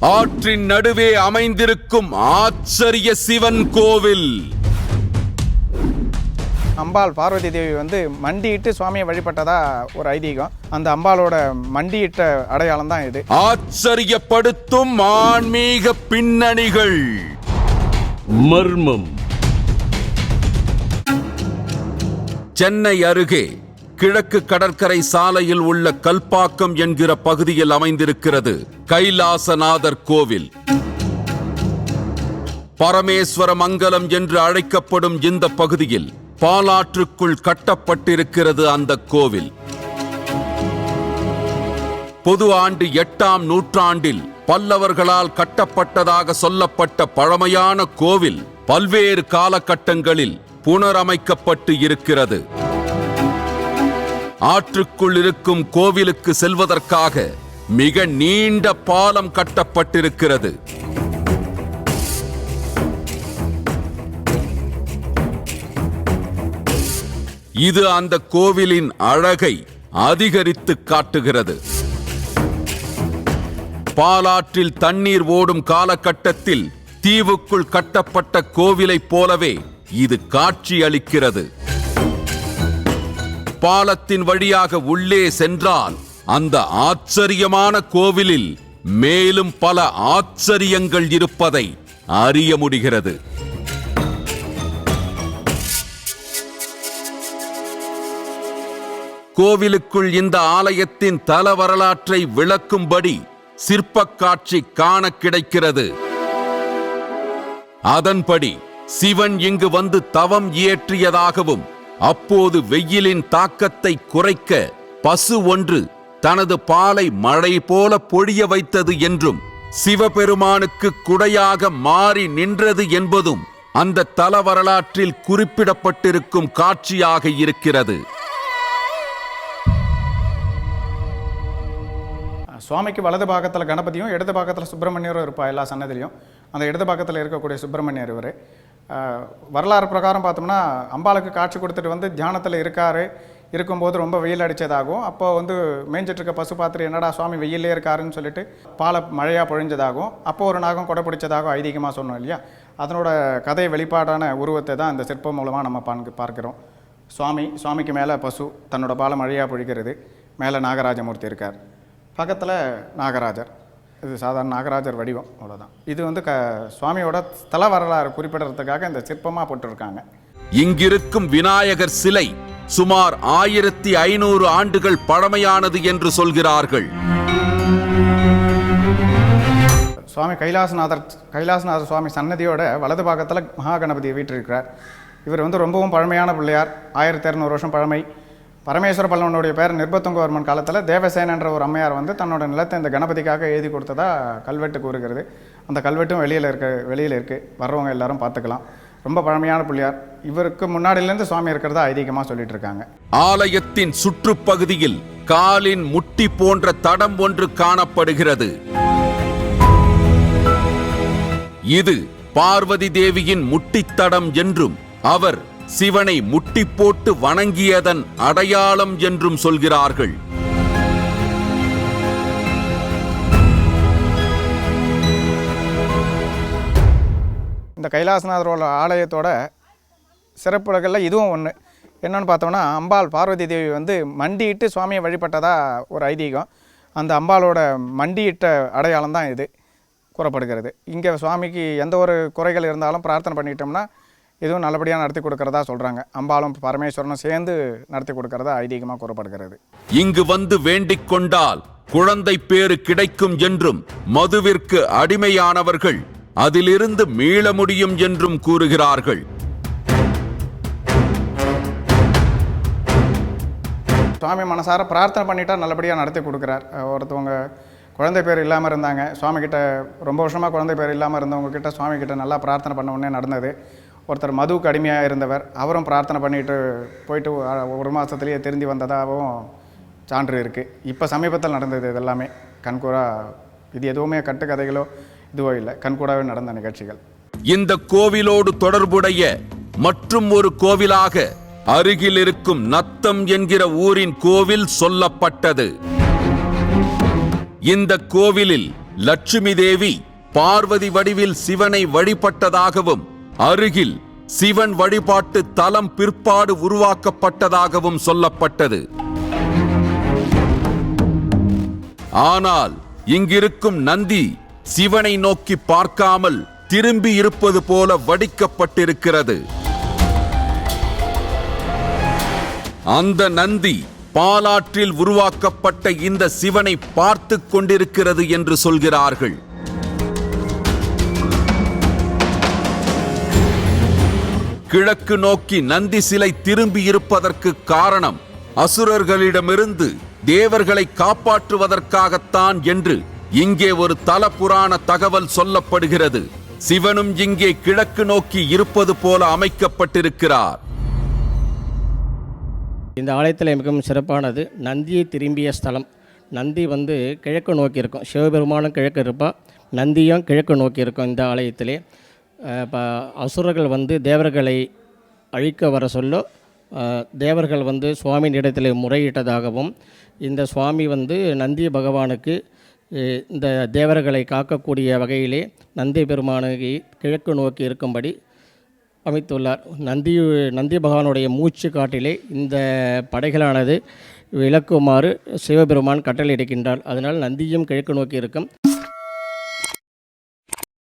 ஆற்றின் நடுவே அமைந்திருக்கும் ஆச்சரிய சிவன் கோவில். அம்பாள் பார்வதி தேவி வந்து மண்டியிட்டு சுவாமியை வழிபட்டதா ஒரு ஐதீகம். அந்த அம்பாளோட மண்டியிட்ட அடையாளம் தான் இது. ஆச்சரியப்படுத்தும் ஆன்மீக பின்னணிகள். மர்மம். சென்னை அருகே கிழக்கு கடற்கரை சாலையில் உள்ள கல்பாக்கம் என்கிற பகுதியில் அமைந்திருக்கிறது கைலாசநாதர் கோவில். பரமேஸ்வர மங்கலம் என்று அழைக்கப்படும் இந்த பகுதியில் பாலாற்றுக்குள் கட்டப்பட்டிருக்கிறது அந்த கோவில். பொது ஆண்டு எட்டாம் நூற்றாண்டில் பல்லவர்களால் கட்டப்பட்டதாக சொல்லப்பட்ட பழமையான கோவில் பல்வேறு காலகட்டங்களில் புனரமைக்கப்பட்டு இருக்கிறது. ஆற்றுக்குள் இருக்கும் கோவிலுக்கு செல்வதற்காக மிக நீண்ட பாலம் கட்டப்பட்டிருக்கிறது. இது அந்த கோவிலின் அழகை அதிகரித்து காட்டுகிறது. பாலாற்றில் தண்ணீர் ஓடும் காலகட்டத்தில் தீவுக்குள் கட்டப்பட்ட கோவிலைப் போலவே இது காட்சி அளிக்கிறது பாலத்தின் வழியாக உள்ளே சென்றால் அந்த ஆச்சரியமான கோவிலில் மேலும் பல ஆச்சரியங்கள் இருப்பதை அறிய முடிகிறது. கோவிலுக்குள் இந்த ஆலயத்தின் தல வரலாற்றை விளக்கும்படி சிற்பக் காட்சி காண கிடைக்கிறது. அதன்படி சிவன் இங்கு வந்து தவம் இயற்றியதாகவும் அப்போது வெயிலின் தாக்கத்தை குறைக்க பசு ஒன்று தனது பாலை மழை போல பொழிய வைத்தது என்றும் சிவபெருமானுக்கு குடையாக மாறி நின்றது என்பதும் அந்த தல வரலாற்றில் குறிப்பிடப்பட்டிருக்கும் காட்சியாக இருக்கிறது. சுவாமிக்கு வலது பாகத்தில் கணபதியும் இடது பாகத்தில் சுப்பிரமணியரும் இருப்பா எல்லா சன்னதிலையும் அந்த இடது பாகத்தில் இருக்கக்கூடிய சுப்பிரமணியர் இவர். வரலாறு பிரகாரம் பார்த்தோம்னா அம்பாளுக்கு காட்சி கொடுத்துட்டு வந்து தியானத்தில் இருக்கார். இருக்கும்போது ரொம்ப வெயில் அடித்ததாகவும் அப்போ வந்து மேய்ஞ்சிட்ருக்க பசு பார்த்துட்டு என்னடா சுவாமி வெயிலே இருக்காருன்னு சொல்லிட்டு பாலை மழையாக பொழிஞ்சதாகவும் அப்போ ஒரு நாகம் கொடை பிடிச்சதாகவும் ஐதீகமாக சொன்னோம் இல்லையா? அதனோட கதை வெளிப்பாடான உருவத்தை தான் இந்த சிற்பம் மூலமாக நம்ம பார்க்க பார்க்குறோம். சுவாமி சுவாமிக்கு மேலே பசு தன்னோட பாலை மழையாக பொழிக்கிறது மேலே நாகராஜமூர்த்தி இருக்கார். பக்கத்தில் நாகராஜர். இது சாதாரண நாகராஜர் வடிவம் அவ்வளோதான் இது வந்து க சுவாமியோட ஸ்தல வரலாறு குறிப்பிடுறதுக்காக இந்த சிற்பமாக போட்டிருக்காங்க. இங்கிருக்கும் விநாயகர் சிலை சுமார் ஆயிரத்தி ஐநூறு ஆண்டுகள் பழமையானது என்று சொல்கிறார்கள். சுவாமி கைலாசநாதர் கைலாசநாதர் சுவாமி சன்னதியோட வலது பாகத்தில் மகாகணபதி வீற்றிருக்கிறார். இவர் வந்து ரொம்பவும் பழமையான பிள்ளையார். ஆயிரத்தி இரநூறு வருஷம் பழமை. பரமேஸ்வர பல்லவனுடைய பேர் நிர்பத்துங்கவர்மன் காலத்தில் தேவசேனன்ற ஒரு அம்மையார் வந்து தன்னோட நிலத்தை இந்த கணபதிக்காக எழுதி கொடுத்ததா கல்வெட்டு கூறுகிறது. அந்த கல்வெட்டும் வெளியில் இருக்க வெளியில் இருக்குது வர்றவங்க எல்லாரும் பார்த்துக்கலாம். ரொம்ப பழமையான பிள்ளையார். இவருக்கு முன்னாடியிலேருந்து சுவாமி இருக்கிறதா ஐதீகமாக சொல்லிட்டு இருக்காங்க. ஆலயத்தின் சுற்றுப்பகுதியில் காலின் முட்டி போன்ற தடம் ஒன்று காணப்படுகிறது. இது பார்வதி தேவியின் முட்டித்தடம் என்றும் அவர் சிவனை முட்டி போட்டு வணங்கியதன் அடையாளம் என்றும் சொல்கிறார்கள். இந்த கைலாசநாதரோட ஆலயத்தோட சிறப்புகளில் இதுவும் ஒன்று என்னென்னு பார்த்தோம்னா அம்பாள் பார்வதி தேவி வந்து மண்டியிட்டு சுவாமியை வழிபட்டதாக ஒரு ஐதீகம். அந்த அம்பாளோட மண்டியிட்ட அடையாளம் தான் இது கூறப்படுகிறது. இங்கே சுவாமிக்கு எந்த ஒரு குறைகள் இருந்தாலும் பிரார்த்தனை பண்ணிட்டோம்னா இதுவும் நல்லபடியாக நடத்தி கொடுக்கறதா சொல்கிறாங்க அம்பாளும் பரமேஸ்வரனும் சேர்ந்து நடத்தி கொடுக்கறதா ஐதீகமாக கூறப்படுகிறது. இங்கு வந்து வேண்டிக் கொண்டால் குழந்தை பேறு கிடைக்கும் என்றும் மதுவிற்கு அடிமையானவர்கள் அதிலிருந்து மீள முடியும் என்றும் கூறுகிறார்கள். சுவாமி மனசார பிரார்த்தனை பண்ணிட்டா நல்லபடியாக நடத்தி கொடுக்குறார். ஒருத்தவங்க குழந்தை பேர் இல்லாமல் இருந்தாங்க. சுவாமி கிட்ட ரொம்ப வருஷமாக குழந்தை பேர் இல்லாமல் இருந்தவங்க கிட்ட சுவாமி கிட்ட நல்லா பிரார்த்தனை பண்ண உடனே நடந்தது. ஒருத்தர் மதுவுக்கு அடிமையாக இருந்தவர் அவரும் பிரார்த்தனை பண்ணிட்டு போயிட்டு ஒரு மாதத்துலேயே திருந்தி வந்ததாகவும் சான்று இருக்குது இப்போ சமீபத்தில் நடந்தது இது எல்லாமே கண்கூரா இது எதுவுமே கட்டுக்கதைகளோ இதுவோ இல்லை. கண்கூடாவே நடந்த நிகழ்ச்சிகள். இந்த கோவிலோடு தொடர்புடைய மற்றும் ஒரு கோவிலாக அருகில் இருக்கும் நத்தம் என்கிற ஊரின் கோவில் சொல்லப்பட்டது. இந்த கோவிலில் லட்சுமி தேவி பார்வதி வடிவில் சிவனை வழிபட்டதாகவும் அருகில் சிவன் வழிபாட்டு தலம் பிற்பாடு உருவாக்கப்பட்டதாகவும் சொல்லப்பட்டது. ஆனால் இங்கிருக்கும் நந்தி சிவனை நோக்கி பார்க்காமல் திரும்பி இருப்பது போல வடிக்கப்பட்டிருக்கிறது. அந்த நந்தி பாலாற்றில் உருவாக்கப்பட்ட இந்த சிவனை பார்த்து கொண்டிருக்கிறது என்று சொல்கிறார்கள். கிழக்கு நோக்கி நந்தி சிலை திரும்பி இருப்பதற்கு காரணம் அசுரர்களிடமிருந்து தேவர்களை காப்பாற்றுவதற்காகத்தான் என்று இங்கே ஒரு தல புராண தகவல் சொல்லப்படுகிறது. சிவனும் இங்கே கிழக்கு நோக்கி இருப்பது போல அமைக்கப்பட்டிருக்கிறார். இந்த ஆலயத்தில் மிகவும் சிறப்பானது நந்தியை திரும்பிய ஸ்தலம். நந்தி வந்து கிழக்கு நோக்கி இருக்கும். சிவபெருமானும் கிழக்கு இருப்பா. நந்தியும் கிழக்கு நோக்கி இருக்கும் இந்த ஆலயத்திலே. இப்போ அசுரர்கள் வந்து தேவர்களை அழிக்க வர சொல்ல தேவர்கள் வந்து சுவாமியின் இடத்தில் முறையிட்டதாகவும் இந்த சுவாமி வந்து நந்தி பகவானுக்கு இந்த தேவர்களை காக்கக்கூடிய வகையிலே நந்தி பெருமானுக்கு கிழக்கு நோக்கி இருக்கும்படி அமைத்துள்ளார். நந்தி நந்தி பகவானுடைய மூச்சு காட்டிலே இந்த படைகளானது விளக்குமாறு சிவபெருமான் கட்டளையிடுகின்றார். அதனால் நந்தியும் கிழக்கு நோக்கி இருக்கும்.